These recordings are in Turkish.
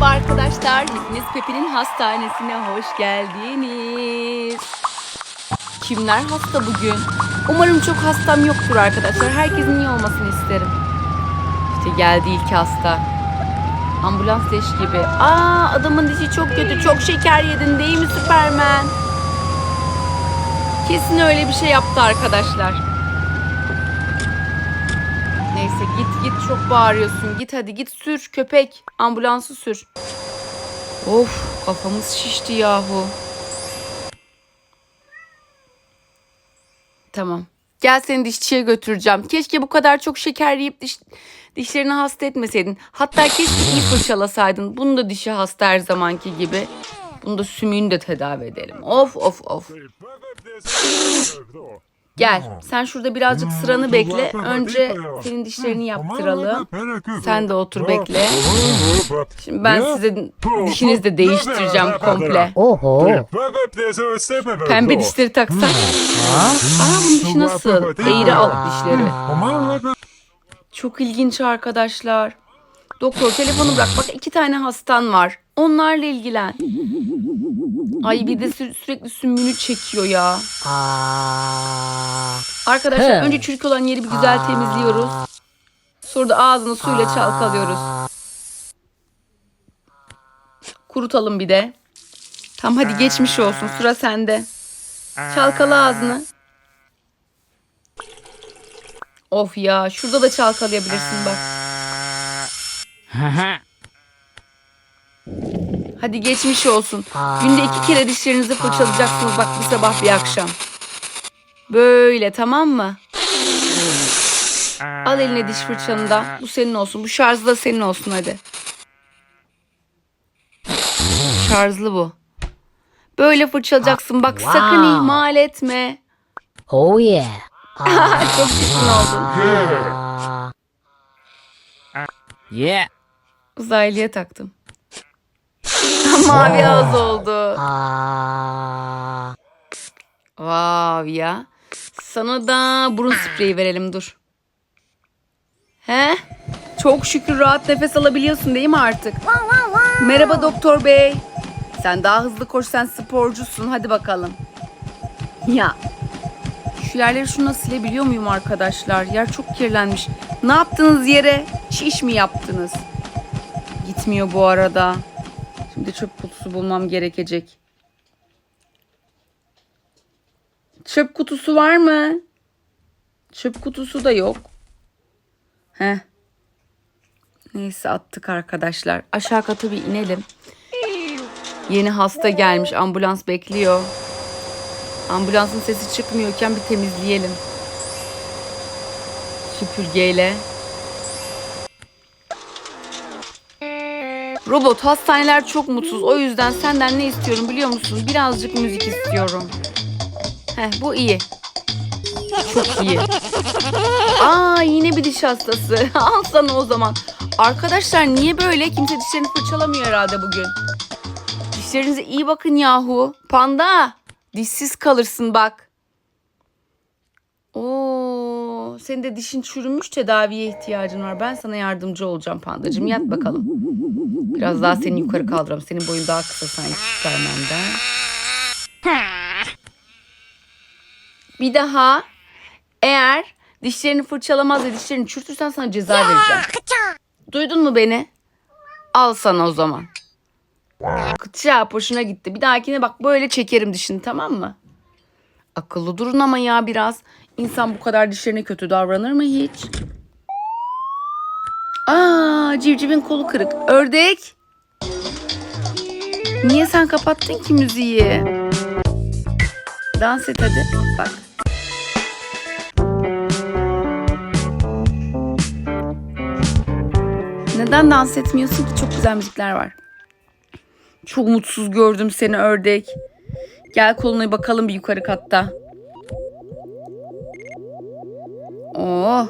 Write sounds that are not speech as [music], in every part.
Merhaba arkadaşlar. Hepiniz Pepe'nin hastanesine hoş geldiniz. Kimler hasta bugün? Umarım çok hastam yoktur arkadaşlar. Herkesin iyi olmasını isterim. İşte geldi ilk hasta. Ambulans leş gibi. Aa adamın dişi çok kötü. Çok şeker yedin değil mi Süpermen? Kesin öyle bir şey yaptı arkadaşlar. Neyse git git çok bağırıyorsun. Git hadi git sür köpek. Ambulansı sür. Of kafamız şişti yahu. Tamam. Gel seni dişçiye götüreceğim. Keşke bu kadar çok şeker yiyip diş, dişlerini hasta etmeseydin. Hatta keşke iyi fırçalasaydın. Bunu da dişi hasta her zamanki gibi. Bunu da sümüğünü de tedavi edelim. Of of of. [laughs] Gel sen şurada birazcık sıranı bekle. Önce senin dişlerini yaptıralım. Sen de otur bekle. Şimdi ben size dişinizi de değiştireceğim komple. Oho. Pembe dişleri taksak. Aa bunun dişi nasıl? Eğri alt dişleri. Çok ilginç arkadaşlar. Doktor telefonu bırak. Bak iki tane hastan var. Onlarla ilgilen. Ay bir de sü- sürekli sümüğünü çekiyor ya. Aa. Arkadaşlar önce çürük olan yeri bir güzel temizliyoruz. Sonra da ağzını suyla çalkalıyoruz. Kurutalım bir de. Tamam hadi geçmiş olsun. Sıra sende. Çalkala ağzını. Of ya şurada da çalkalayabilirsin bak. Hadi geçmiş olsun. Günde iki kere dişlerinizi fırçalayacaksınız bak bir sabah bir akşam. Böyle tamam mı? Al eline diş fırçanı da. Bu senin olsun. Bu şarjlı da senin olsun hadi. Şarjlı bu. Böyle fırçalayacaksın. Bak sakın ihmal etme. Oh yeah. Aa. [laughs] Çok çirkin oldun. Yeah. Uzaylıya taktım. Mavi ağız oldu. Aa. Vav ya. Sana da burun spreyi verelim dur. He? Çok şükür rahat nefes alabiliyorsun değil mi artık? Merhaba doktor bey. Sen daha hızlı koş sen sporcusun hadi bakalım. Ya. Şu yerleri şuna silebiliyor muyum arkadaşlar? Yer çok kirlenmiş. Ne yaptınız yere? Çiş mi yaptınız? Gitmiyor bu arada. Şimdi çöp kutusu bulmam gerekecek. Çöp kutusu var mı? Çöp kutusu da yok. Heh. Neyse attık arkadaşlar. Aşağı kata bir inelim. Yeni hasta gelmiş. Ambulans bekliyor. Ambulansın sesi çıkmıyorken bir temizleyelim. Süpürgeyle. Robot hastaneler çok mutsuz. O yüzden senden ne istiyorum biliyor musun? Birazcık müzik istiyorum. Heh bu iyi. Çok iyi. Aa yine bir diş hastası. [laughs] Al sana o zaman. Arkadaşlar niye böyle? Kimse dişlerini fırçalamıyor herhalde bugün. Dişlerinize iyi bakın yahu. Panda. Dişsiz kalırsın bak. Oo, senin de dişin çürümüş tedaviye ihtiyacın var. Ben sana yardımcı olacağım pandacığım. Yat bakalım. Biraz daha seni yukarı kaldıralım. Senin boyun daha kısa sanki Superman'den. Bir daha eğer dişlerini fırçalamaz ve dişlerini çürütürsen sana ceza vereceğim. Duydun mu beni? Al sana o zaman. Kıça hoşuna gitti. Bir dahakine bak böyle çekerim dişini tamam mı? Akıllı durun ama ya biraz. İnsan bu kadar dişlerine kötü davranır mı hiç? Aa, civcivin kolu kırık. Ördek. Niye sen kapattın ki müziği? Dans et hadi. Bak. Neden dans etmiyorsun ki? Çok güzel müzikler var. Çok mutsuz gördüm seni ördek. Gel koluna bakalım bir yukarı katta. Oo.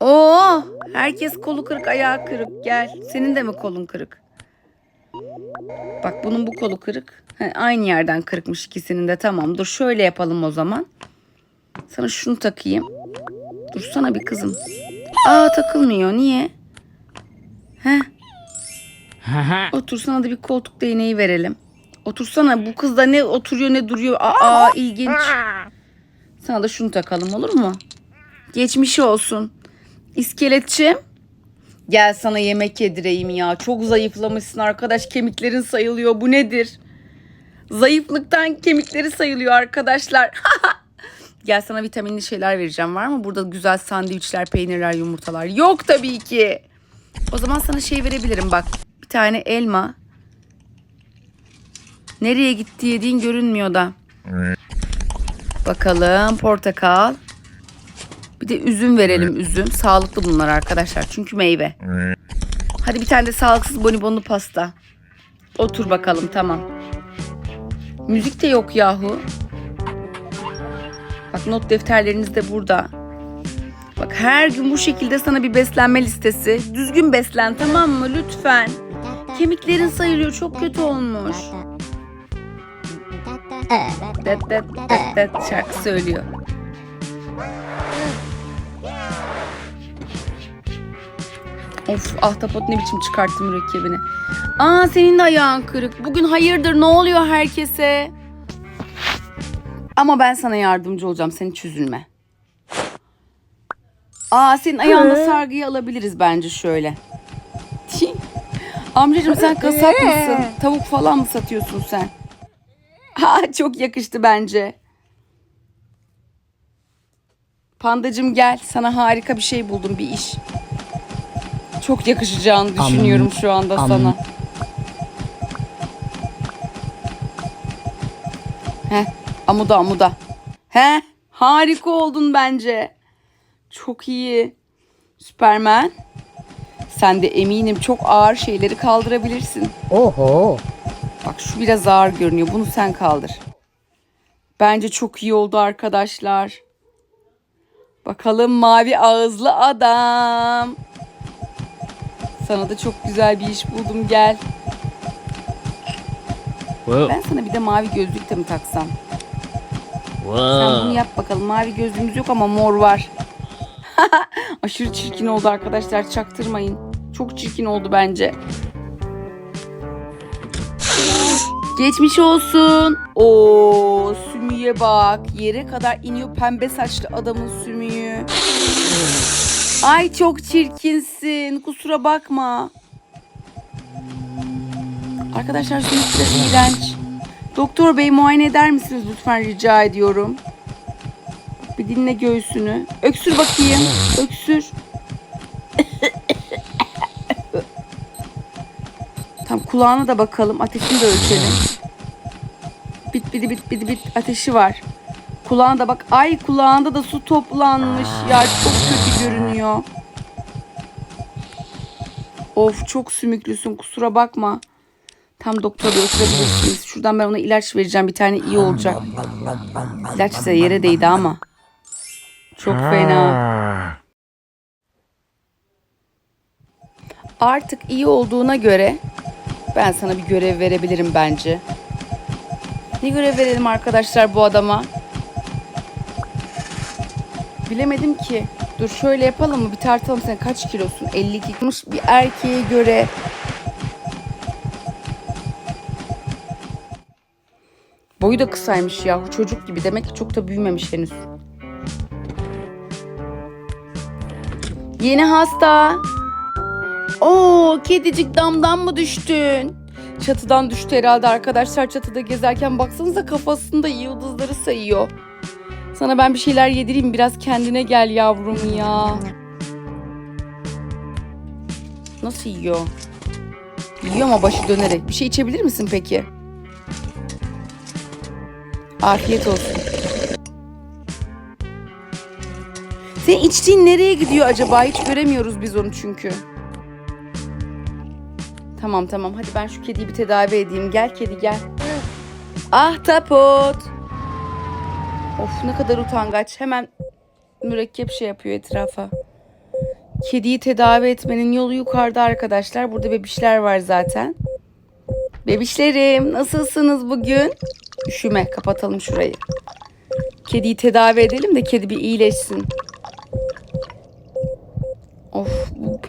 Oo. Herkes kolu kırık, ayağı kırık. Gel. Senin de mi kolun kırık? Bak bunun bu kolu kırık. He, aynı yerden kırıkmış ikisinin de. Tamam dur şöyle yapalım o zaman. Sana şunu takayım. Dursana bir kızım. Aa takılmıyor. Niye? He? [laughs] Otursana da bir koltuk değneği verelim. Otursana bu kız da ne oturuyor ne duruyor. Aa ilginç. Sana da şunu takalım olur mu? Geçmiş olsun. İskeletçim. Gel sana yemek yedireyim ya. Çok zayıflamışsın arkadaş. Kemiklerin sayılıyor. Bu nedir? Zayıflıktan kemikleri sayılıyor arkadaşlar. [laughs] Gel sana vitaminli şeyler vereceğim. Var mı burada güzel sandviçler, peynirler, yumurtalar? Yok tabii ki. O zaman sana şey verebilirim bak. Bir tane elma. Nereye gitti yediğin görünmüyor da. Bakalım portakal. Bir de üzüm verelim üzüm. Sağlıklı bunlar arkadaşlar çünkü meyve. Hadi bir tane de sağlıksız bonibonlu pasta. Otur bakalım tamam. Müzik de yok yahu. Bak not defterleriniz de burada. Bak her gün bu şekilde sana bir beslenme listesi. Düzgün beslen tamam mı lütfen. Kemiklerin sayılıyor çok kötü olmuş. Det det det det şarkı söylüyor. Of ahtapot ne biçim çıkarttı mürekkebini. Aa senin de ayağın kırık. Bugün hayırdır ne oluyor herkese? Ama ben sana yardımcı olacağım. Sen hiç üzülme. Aa senin ayağında sargıyı alabiliriz bence şöyle. [laughs] Amcacığım sen kasap mısın? Tavuk falan mı satıyorsun sen? Ha çok yakıştı bence. Pandacığım gel sana harika bir şey buldum bir iş. Çok yakışacağını düşünüyorum şu anda am. sana. Heh, amuda amuda. Heh, harika oldun bence. Çok iyi. Süpermen. Sen de eminim çok ağır şeyleri kaldırabilirsin. Oho. Bak şu biraz ağır görünüyor. Bunu sen kaldır. Bence çok iyi oldu arkadaşlar. Bakalım mavi ağızlı adam. Sana da çok güzel bir iş buldum gel. Ben sana bir de mavi gözlük de mi taksam? Sen bunu yap bakalım. Mavi gözlüğümüz yok ama mor var. [laughs] Aşırı çirkin oldu arkadaşlar. Çaktırmayın. Çok çirkin oldu bence. Geçmiş olsun. Oo, sümüğe bak. Yere kadar iniyor pembe saçlı adamın sümüğü. Ay çok çirkinsin. Kusura bakma. Arkadaşlar sümük biraz iğrenç. Doktor bey muayene eder misiniz lütfen rica ediyorum. Bir dinle göğsünü. Öksür bakayım. Öksür. Tam kulağına da bakalım. Ateşini de ölçelim. Bit bidi bit bidi bit ateşi var. Kulağına da bak. Ay kulağında da su toplanmış. Ya çok kötü görünüyor. Of çok sümüklüsün kusura bakma. Tam doktora götürebilirsiniz. Şuradan ben ona ilaç vereceğim. Bir tane iyi olacak. İlaç ise yere değdi ama. Çok fena. Artık iyi olduğuna göre ben sana bir görev verebilirim bence. Ne görev verelim arkadaşlar bu adama? Bilemedim ki. Dur şöyle yapalım mı? Bir tartalım sen kaç kilosun? 52 kilomuş bir erkeğe göre. Boyu da kısaymış ya. Çocuk gibi. Demek ki çok da büyümemiş henüz. Yeni hasta. Oo, kedicik damdan mı düştün? Çatıdan düştü herhalde arkadaşlar. Çatıda gezerken baksanıza kafasında yıldızları sayıyor. Sana ben bir şeyler yedireyim. Biraz kendine gel yavrum ya. Nasıl yiyor? Yiyor ama başı dönerek. Bir şey içebilir misin peki? Afiyet olsun. Senin içtiğin nereye gidiyor acaba? Hiç göremiyoruz biz onu çünkü. Tamam tamam hadi ben şu kediyi bir tedavi edeyim. Gel kedi gel. Ahtapot. Of ne kadar utangaç. Hemen mürekkep şey yapıyor etrafa. Kediyi tedavi etmenin yolu yukarıda arkadaşlar. Burada bebişler var zaten. Bebişlerim nasılsınız bugün? Üşüme kapatalım şurayı. Kediyi tedavi edelim de kedi bir iyileşsin. Of bu,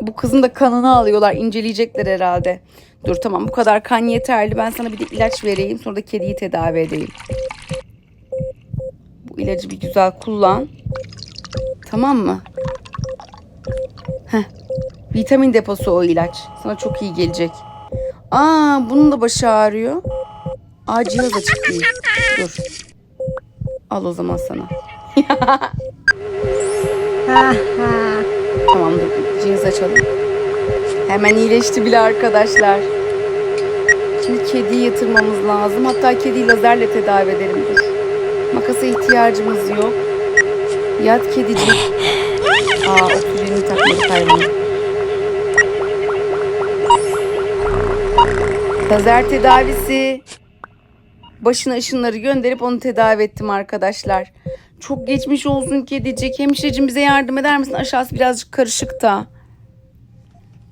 bu kızın da kanını alıyorlar. inceleyecekler herhalde. Dur tamam bu kadar kan yeterli. Ben sana bir de ilaç vereyim. Sonra da kediyi tedavi edeyim. İlacı bir güzel kullan. Tamam mı? Heh. Vitamin deposu o ilaç. Sana çok iyi gelecek. Aa bunun da başı ağrıyor. Aa cihaz açık değil. Dur. Al o zaman sana. [laughs] tamam dur cihaz açalım. Hemen iyileşti bile arkadaşlar. Şimdi kediyi yatırmamız lazım. Hatta kediyi lazerle tedavi edelim. Dur. Makasa ihtiyacımız yok. Yat kedicik. Aa oksijenini takmadık hayvanın. Lazer tedavisi. Başına ışınları gönderip onu tedavi ettim arkadaşlar. Çok geçmiş olsun kedicik. Hemşireciğim bize yardım eder misin? Aşağısı birazcık karışık da.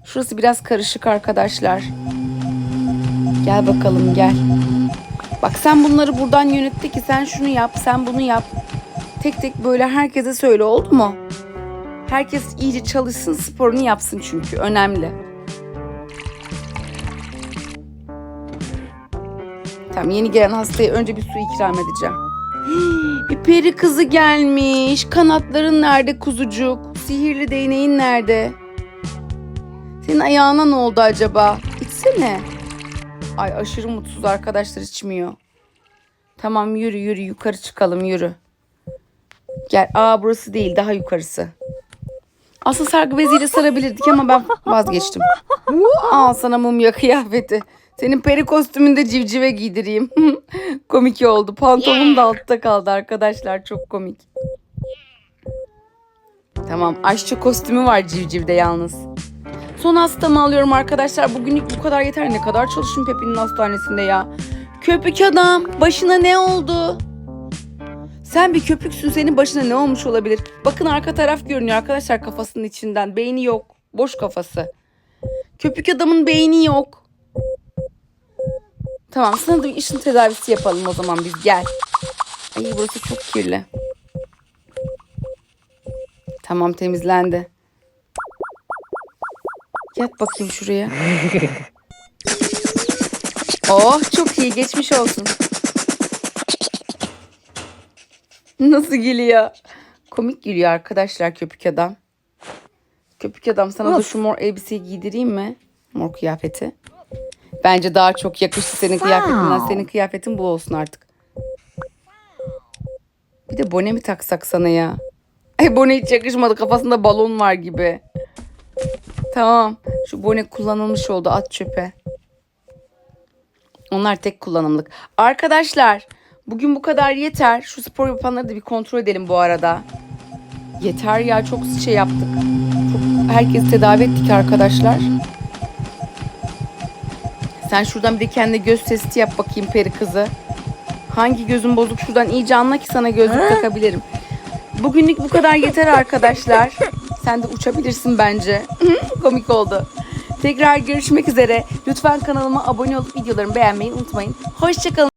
Şurası biraz karışık arkadaşlar. Gel bakalım gel. Bak sen bunları buradan yönetti ki sen şunu yap, sen bunu yap. Tek tek böyle herkese söyle oldu mu? Herkes iyice çalışsın, sporunu yapsın çünkü önemli. Tamam yeni gelen hastaya önce bir su ikram edeceğim. [gasps] Bir peri kızı gelmiş. Kanatların nerede kuzucuk? Sihirli değneğin nerede? Senin ayağına ne oldu acaba? İçsene. Ay aşırı mutsuz arkadaşlar içmiyor. Tamam yürü yürü yukarı çıkalım yürü. Gel. Aa burası değil daha yukarısı. Aslında sargı beziyle sarabilirdik ama ben vazgeçtim. Al sana mumya kıyafeti. Senin peri kostümünde civcive giydireyim. [laughs] komik oldu. Pantolonum da altta kaldı arkadaşlar. Çok komik. Tamam aşçı kostümü var civcivde yalnız. Son hastamı alıyorum arkadaşlar. Bugünlük bu kadar yeter. Ne kadar çalışın Pepi'nin hastanesinde ya. Köpük adam başına ne oldu? Sen bir köpüksün senin başına ne olmuş olabilir? Bakın arka taraf görünüyor arkadaşlar kafasının içinden. Beyni yok. Boş kafası. Köpük adamın beyni yok. Tamam sana da işin tedavisi yapalım o zaman biz gel. Ay burası çok kirli. Tamam temizlendi. Yat bakayım şuraya. [laughs] Oh çok iyi geçmiş olsun. Nasıl gülüyor? Komik gülüyor arkadaşlar köpük adam. Köpük adam sana da şu mor elbiseyi giydireyim mi? Mor kıyafeti. Bence daha çok yakıştı senin kıyafetinden. Senin kıyafetin bu olsun artık. Bir de bone mi taksak sana ya? Ay bone hiç yakışmadı. Kafasında balon var gibi. Tamam. Şu bone kullanılmış oldu. At çöpe. Onlar tek kullanımlık. Arkadaşlar bugün bu kadar yeter. Şu spor yapanları da bir kontrol edelim bu arada. Yeter ya çok şey yaptık. Çok herkes tedavi ettik arkadaşlar. Sen şuradan bir de kendine göz testi yap bakayım peri kızı. Hangi gözün bozuk şuradan iyice anla ki sana gözlük takabilirim. Bugünlük bu kadar yeter arkadaşlar. [laughs] Sen de uçabilirsin bence. [laughs] Komik oldu. Tekrar görüşmek üzere. Lütfen kanalıma abone olup videolarımı beğenmeyi unutmayın. Hoşçakalın.